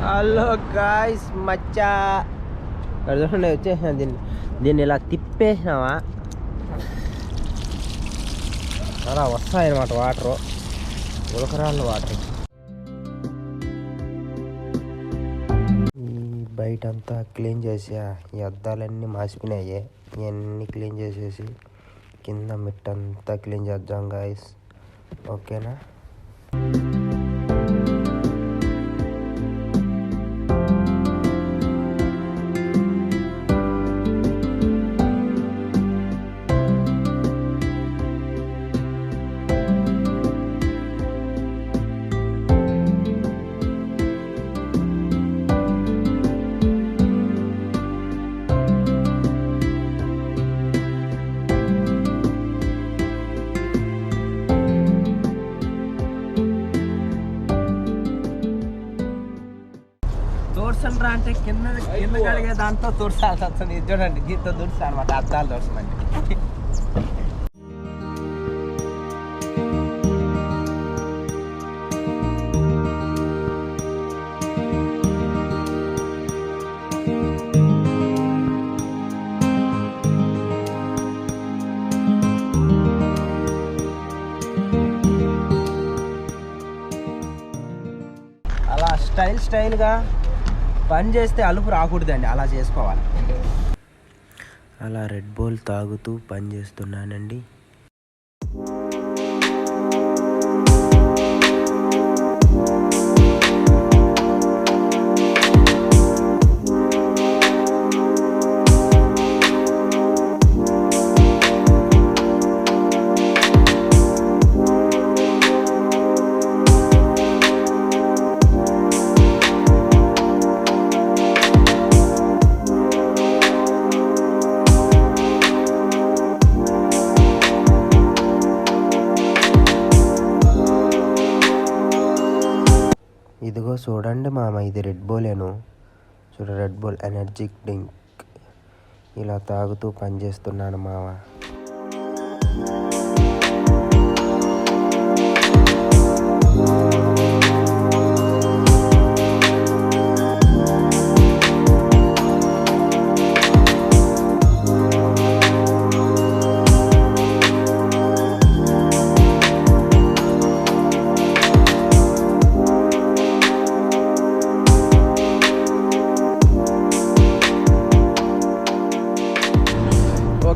Hello guys మచ్చా చూడండి వచ్చేసిన దీన్ని దీన్ని ఇలా తిప్పేసినావా అలా వస్తాయన్నమాట వాటరు ఉలకరాళ్ళు వాటర్ బయట అంతా క్లీన్ చేసా ఈ అద్దాలన్నీ మాసిపోయినాయి ఇవన్నీ క్లీన్ చేసేసి కింద మిట్టంతా క్లీన్ చేద్దాం గాయస్ ఓకేనా తోడ్సండ్రా అంటే కింద కింద కడిగే దాంతో తుడసాల్సి వస్తుంది ఇది చూడండి దీంతో తుడుస్తా అనమాట అద్దాలు తుడసమండి అలా స్టైల్ స్టైల్గా పని చేస్తే అలుపు రాకూడదండి అలా చేసుకోవాలి. అలా రెడ్ బోల్ తాగుతూ పని చేస్తున్నానండి. ఇదిగో చూడండి మామ ఇది రెడ్ బోలేను చూడ రెడ్ బోల్ ఎనర్జీ డ్రింక్ ఇలా తాగుతూ పని చేస్తున్నాను మామ.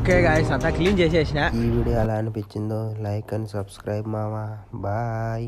ఓకే గాయస్ అంతా క్లీన్ చేసేసిన. ఈ వీడియో ఎలా అనిపించిందో లైక్ అండ్ సబ్స్క్రైబ్ మామా. బాయ్.